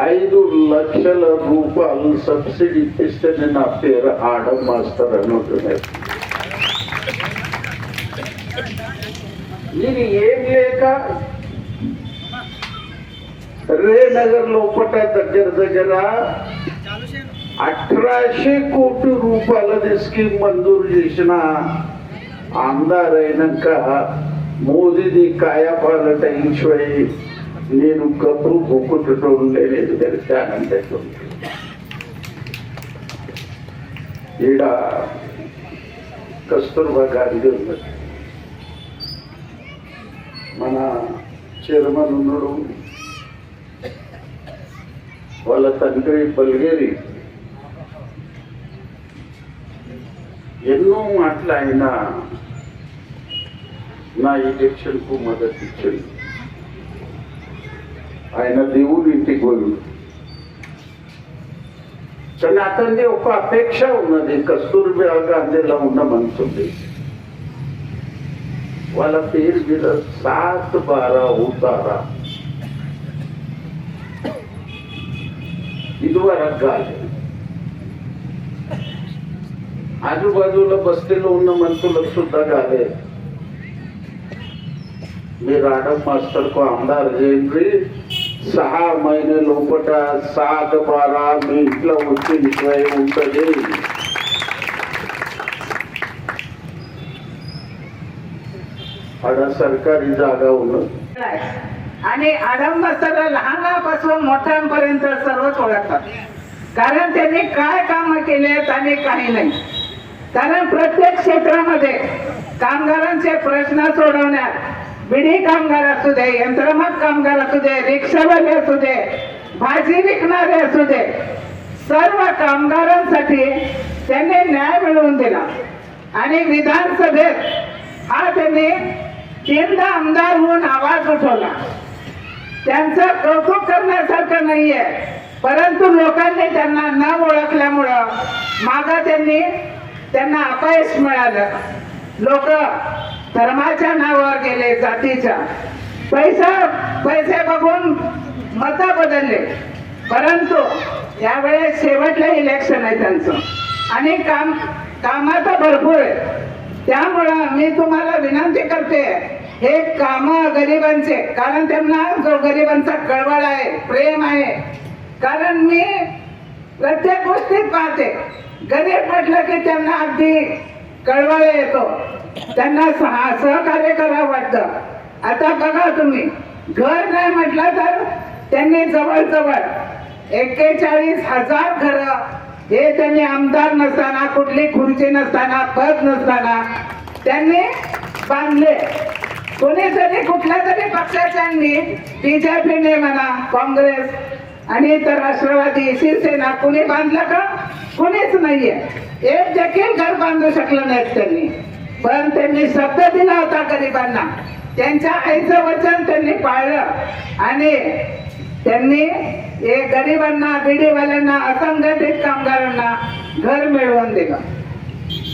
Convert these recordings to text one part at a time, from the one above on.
ఐదు లక్షల రూపాయలు సబ్సిడీ ఇప్పిస్తేనే నా పేరు ఆడం మాస్టర్ అని ఉంటున్నారు ఇది ఏం లేక? రే నగర్ లోపల దగ్గర దగ్గర అఠరాशे కోటి రూపాయలది స్కీమ్ మంజూరు చేసిన ఆందార్ మోదీది కాయాపాలట ఈశ్వరి నేను గబ్బు ఉండే లేదు తెలిసానంటే ఈడ కస్తూర్బా గాంధీ ఉన్నది మన చైర్మన్ ఉన్నాడు. వాళ్ళ తండ్రి బల్గేరి. ఎన్నో మాటలు ఆయన నా ఎలక్షన్కు మద్దతు ఇచ్చింది ఆయన దేవుడు ఇంటికి పోయి కానీ అతన్ని ఒక అపేక్ష ఉన్నది కస్తూర్బి గాంధీలా ఉన్న మనసుంది వాళ్ళ పేరు మీద సాత్ బారా ఊతారా ఇదివరకు కాదు ఆజుబాజులో బస్తీలో ఉన్న మనుషులకు సుద్ధా కాలే మీరు ఆడమ్ మాస్టర్కు ఆమదారు చేయండి सहा महिने लोपटा सात बारा मी इथला उंची विषय उंट सरकारी जागा उलट. आणि आडंबरला लहानापासून मोठ्यांपर्यंत सर्वच ओळखतात. कारण त्यांनी काय काम केले आणि काही नाही. कारण प्रत्येक क्षेत्रामध्ये कामगारांचे प्रश्न सोडवण्यात बिडी कामगार असू दे यंत्रमाग कामगार असू दे रिक्षावाले असू दे भाजी विकणारे असू दे सर्व कामगारांसाठी त्यांनी न्याय मिळवून दिला. आणि विधानसभेत हा त्यांनी तीनदा आमदार होऊन आवाज उठवला. त्यांचं कौतुक करण्यासारखं नाहीये परंतु लोकांनी त्यांना न ओळखल्यामुळं मागं त्यांनी त्यांना अपयश मिळालं. लोक धर्माच्या नावावर गेले जातीच्या. पैसा पैसे बघून मत बदलले. परंतु यावेळेस शेवटलं इलेक्शन आहे त्यांचं. आणि काम कामाचं भरपूर आहे. त्यामुळं मी तुम्हाला विनंती करते हे काम गरिबांचे कारण त्यांना जो गरिबांचा कळवळ आहे प्रेम आहे. कारण मी प्रत्येक गोष्टीत पाहते. गरीब म्हटलं की त्यांना अगदी कळवळ येतो. त्यांना सहकार्य करावं वाटतं. आता बघा तुम्ही घर नाही म्हटलं तर त्यांनी जवळजवळ एक्केचाळीस हजार घरं हे त्यांनी आमदार नसताना कुठली खुर्ची नसताना पद नसताना त्यांनी बांधले. कोणी जरी कुठल्या तरी पक्षाच्यांनी बीजेपीने म्हणा काँग्रेस आणि इतर राष्ट्रवादी शिवसेना कोणी बांधलं का? कोणीच नाहीये. एक देखील घर बांधू शकलं नाहीत त्यांनी. पण त्यांनी शब्द दिला होता गरिबांना. त्यांच्या आईचं वचन त्यांनी पाळलं. आणि त्यांनी हे गरिबांना बिडीवाल्यांना असंघटित कामगारांना घर मिळवून दिलं.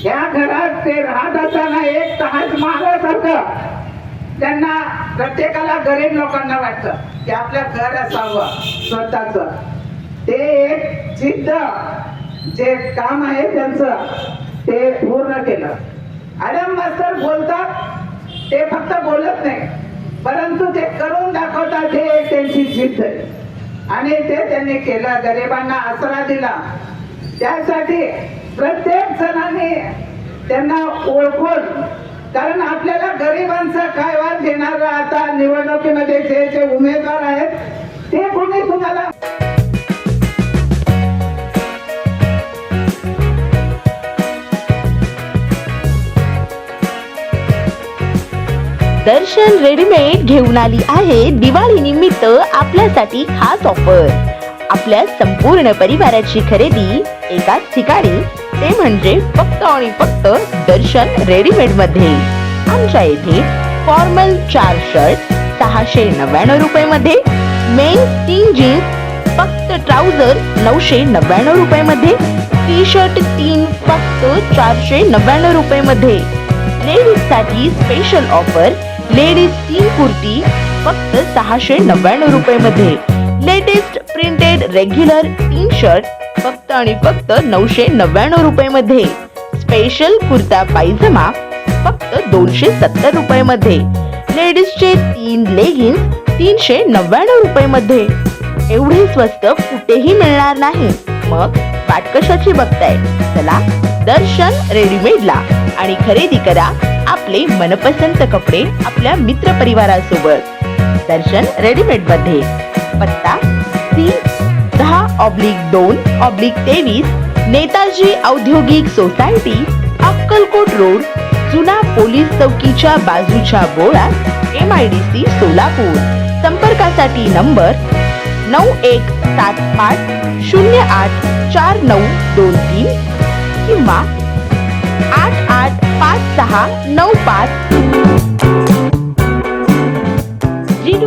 या घरात ते राहत असताना एक तहाज महालासारखं त्यांना प्रत्येकाला गरीब लोकांना वाटतं. ते आपलं घर असावं स्वतःच. ते एक जिद्द जे काम आहे त्यांचं ते पूर्ण केलं. अॅडम मास्तर बोलतात ते फक्त बोलत नाही परंतु ते करून दाखवतात हे त्यांची जिद्द आहे. आणि ते त्यांनी केलं गरिबांना आसरा दिला. त्यासाठी प्रत्येक जणांनी त्यांना ओळखून कारण आपल्याला गरिबांचा काय वाद घेणार आता? निवडणुकीमध्ये जे जे उमेदवार आहेत ते कोणी तुम्हाला दर्शन रेडीमेड घेऊन आली आहे दिवाळी निमित्त आपल्यासाठी खास ऑफर. आपल्या संपूर्ण परिवाराची खरेदी एकाच ठिकाणी ते म्हणजे फक्त आणि फक्त दर्शन रेडीमेडमध्ये आमच्या येथे फॉर्मल चार शर्ट सहाशे नव्याण्णव रुपये मध्ये मेन्स तीन जीन्स फक्त ट्राउझर नऊशे नव्याण्णव रुपये मध्ये टी शर्ट तीन फक्त चारशे नव्याण्णव रुपये मध्ये लेडीजसाठी स्पेशल ऑफर लेडीज तीन कुर्ती फक्त सहाशे नव्याण्णव रुपये मध्ये लेटेस्ट प्रिंटेड रेग्युलर तीन शर्ट फक्त आणि फक्त नऊशे नव्याण्णव रुपये मध्ये स्पेशल कुर्ता पायजमा फक्त दोनशे सत्तर रुपये मध्ये लेडीजचे तीन लेगिन्स तीनशे नव्याण्णव रुपये मध्ये एवढे स्वस्त कुठेही मिळणार नाही. मग वाट कशाची बघताय? चला दर्शन रेडीमेडला आणि खरेदी करा आपले मनपसंत कपडे आपल्या मित्र परिवारासोबत. दर्शन रेडीमेडमध्ये पत्ता दहा ऑब्लिक दोन ऑब्लिक तेवीस नेताजी औद्योगिक सोसायटी अक्कलकोट रोड जुना पोलीस चौकीच्या बाजूच्या बोळात M I D C Solapur. संपर्कासाठी नंबर नऊ एक सात आठ शून्य आठ चार नऊ दोन तीन किंवा आठ आठ पाच सहा नऊ पाच.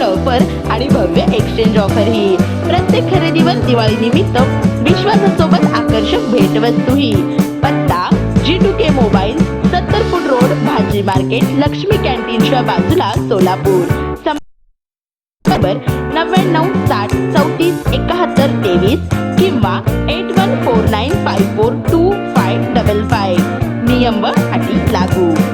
अपग्रेड ऑफर आणि भव्य एक्सचेंज ऑफर ही प्रत्येक खरेदीवर दिवाळी निमित्त विश्वासासोबत आकर्षक भेटवस्तूही. पत्ता जी टू के मोबाईल सत्तर फूट रोड भाजी मार्केट लक्ष्मी कॅन्टीनच्या बाजूला सोलापूर. नंबर नव्याण्णव साठ चौतीस एकाहत्तर तेवीस किंवा eight one four nine five four two five double five नियम व अटी लागू.